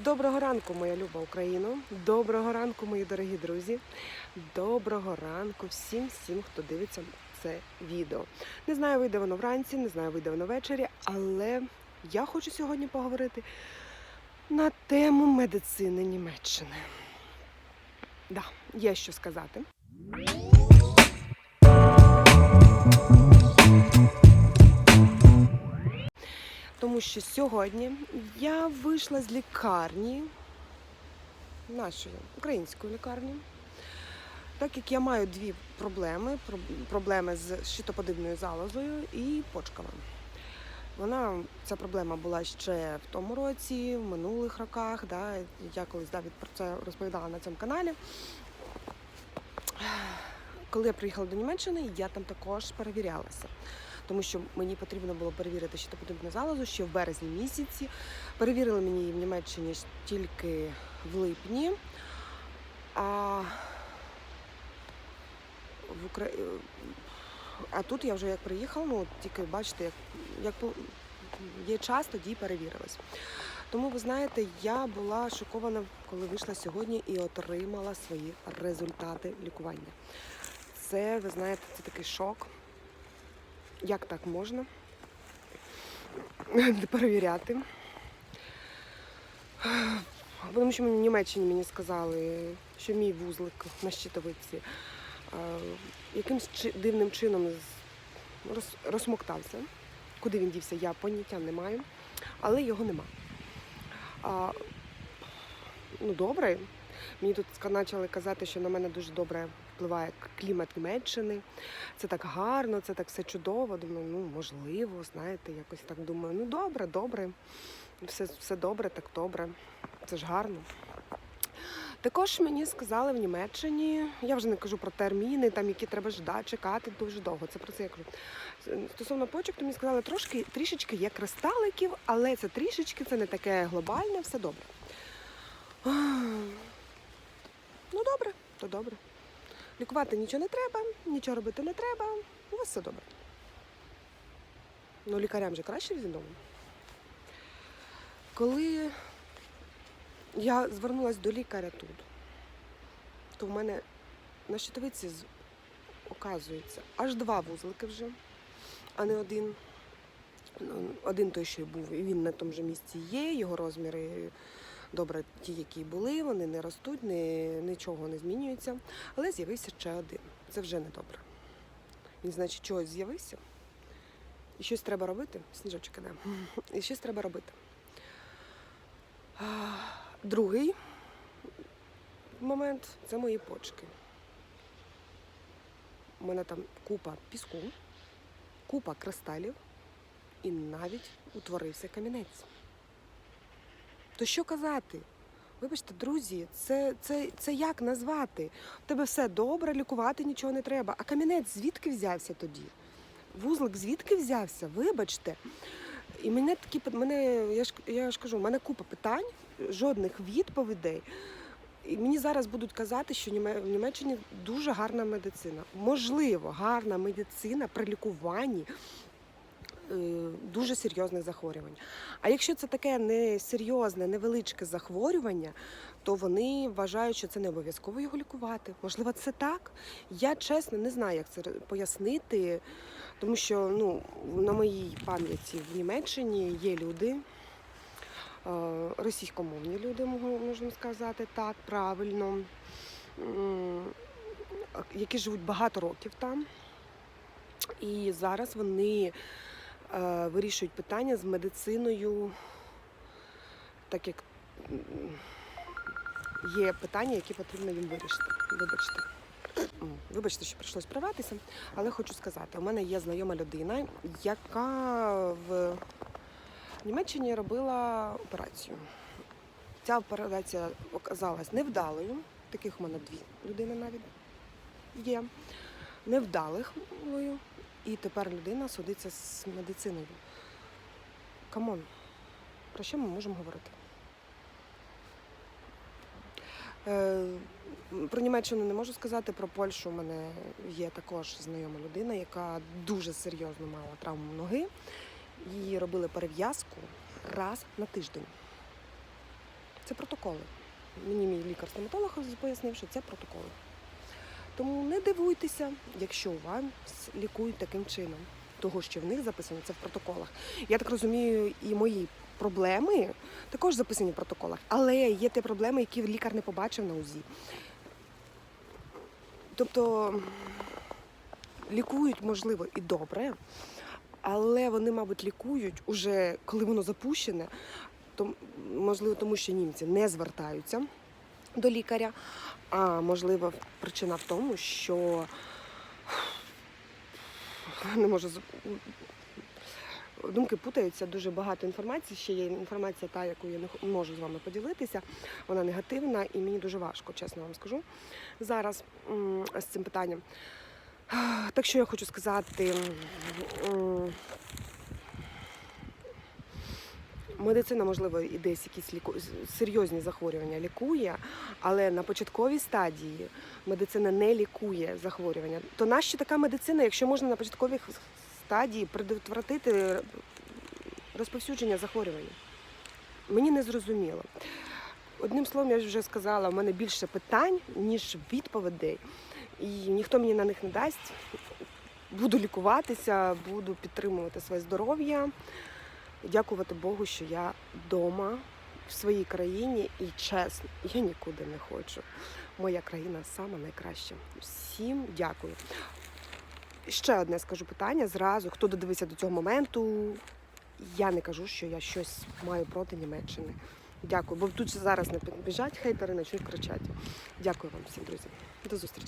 Доброго ранку, моя люба Україно. Доброго ранку, мої дорогі друзі. Доброго ранку всім, всім, хто дивиться це відео. Не знаю, вийде воно вранці, не знаю, вийде воно ввечері, але я хочу сьогодні поговорити на тему медицини Німеччини. Да, є що сказати. Тому що сьогодні я вийшла з лікарні, нашої української лікарні, так як я маю дві проблеми: проблеми з щитоподібною залозою і почками. Вона, ця проблема була ще в тому році, в минулих роках. Да, я колись да, від- про це розповідала на цьому каналі. Коли я приїхала до Німеччини, я там також перевірялася тому що мені потрібно було перевірити щитоподібну залозу ще в березні місяці. Перевірили мені її в Німеччині тільки в липні. А в Укра... а тут я вже як приїхала, ну тільки бачите, як, як є час, тоді перевірилась. Тому ви знаєте, я була шокована, коли вийшла сьогодні і отримала свої результати лікування. Це, ви знаєте, це такий шок. Як так можна перевіряти? Тому що мені в Німеччині мені сказали, що мій вузлик на щитовиці якимсь дивним чином розсмоктався. Куди він дівся, я поняття не маю, але його нема. А, ну, добре. Мені тут почали казати, що на мене дуже добре впливає клімат Німеччини. Це так гарно, це так все чудово. Думаю, ну можливо, знаєте, якось так думаю. Ну добре, добре. Все, все добре, так добре. Це ж гарно. Також мені сказали в Німеччині, я вже не кажу про терміни, там які треба чекати дуже довго. Це про це я кажу. Стосовно почок, то мені сказали, трошки трішечки є кристаликів, але це трішечки, це не таке глобальне, все добре. Ну добре, то добре. Лікувати нічого не треба, нічого робити не треба, у вас все добре. Ну, лікарям же краще відомо. Коли я звернулася до лікаря тут, то в мене на щитовиці оказується аж два вузлики вже, а не один. Ну, Один той, що й був, і він на тому ж місці є, його розміри добре, ті, які були, вони не ростуть, не, нічого не змінюється. Але з'явився ще один. Це вже не добре. Він, значить, чогось з'явився. І щось треба робити. Сніжочок іде. І щось треба робити. Другий момент це мої почки. У мене там купа піску, купа кристалів і навіть утворився камінець. То що казати? Вибачте, друзі, це, це, це як назвати? У тебе все добре, лікувати нічого не треба. А камінець звідки взявся тоді? Вузлик звідки взявся? Вибачте. І мене такі мене, я ж я ж кажу, у мене купа питань, жодних відповідей. І мені зараз будуть казати, що в Німеччині дуже гарна медицина. Можливо, гарна медицина при лікуванні дуже серйозних захворювань. А якщо це таке несерйозне, невеличке захворювання, то вони вважають, що це не обов'язково його лікувати. Можливо, це так. Я чесно не знаю, як це пояснити, тому що ну, на моїй пам'яті в Німеччині є люди. е, Російськомовні люди, можна сказати так, правильно, які живуть багато років там. І зараз вони е, вирішують питання з медициною, так як є питання, які потрібно їм вирішити. Вибачте. Вибачте, що прийшлось приватися, але хочу сказати, у мене є знайома людина, яка в Німеччині робила операцію. Ця операція оказалась невдалою. Таких у мене дві людини навіть є. Невдалих. мовою, І тепер людина судиться з медициною. Камон, про що ми можемо говорити? Е, Про Німеччину не можу сказати, про Польщу у мене є також знайома людина, яка дуже серйозно мала травму ноги. Її робили перев'язку раз на тиждень. Це протоколи. Мені мій лікар-стоматолог пояснив, що це протоколи. Тому не дивуйтеся, якщо вас лікують таким чином, того, що в них записано це в протоколах. Я так розумію, і мої проблеми також записані в протоколах, але є ті проблеми, які лікар не побачив на УЗІ. Тобто лікують, можливо, і добре, але вони, мабуть, лікують уже коли воно запущене, то можливо, тому що німці не звертаються до лікаря. А можливо, причина в тому, що не можу думки путаються, дуже багато інформації. Ще є інформація, та, яку я не можу з вами поділитися. Вона негативна і мені дуже важко, чесно вам скажу зараз з цим питанням. Так що я хочу сказати. Медицина, можливо, і десь якісь ліку... серйозні захворювання лікує, але на початковій стадії медицина не лікує захворювання. То нащо така медицина, якщо можна на початковій стадії предотвратити розповсюдження захворювання? Мені не зрозуміло. Одним словом, я вже сказала, у мене більше питань, ніж відповідей, і ніхто мені на них не дасть. Буду лікуватися, буду підтримувати своє здоров'я. Дякувати Богу, що я вдома в своїй країні і чесно, я нікуди не хочу. Моя країна сама найкраща. Всім дякую. Ще одне скажу питання зразу. Хто додивився до цього моменту? Я не кажу, що я щось маю проти Німеччини. Дякую, бо тут зараз не підбіжать хейтери, почнуть кричати. Дякую вам всім, друзі. До зустрічі.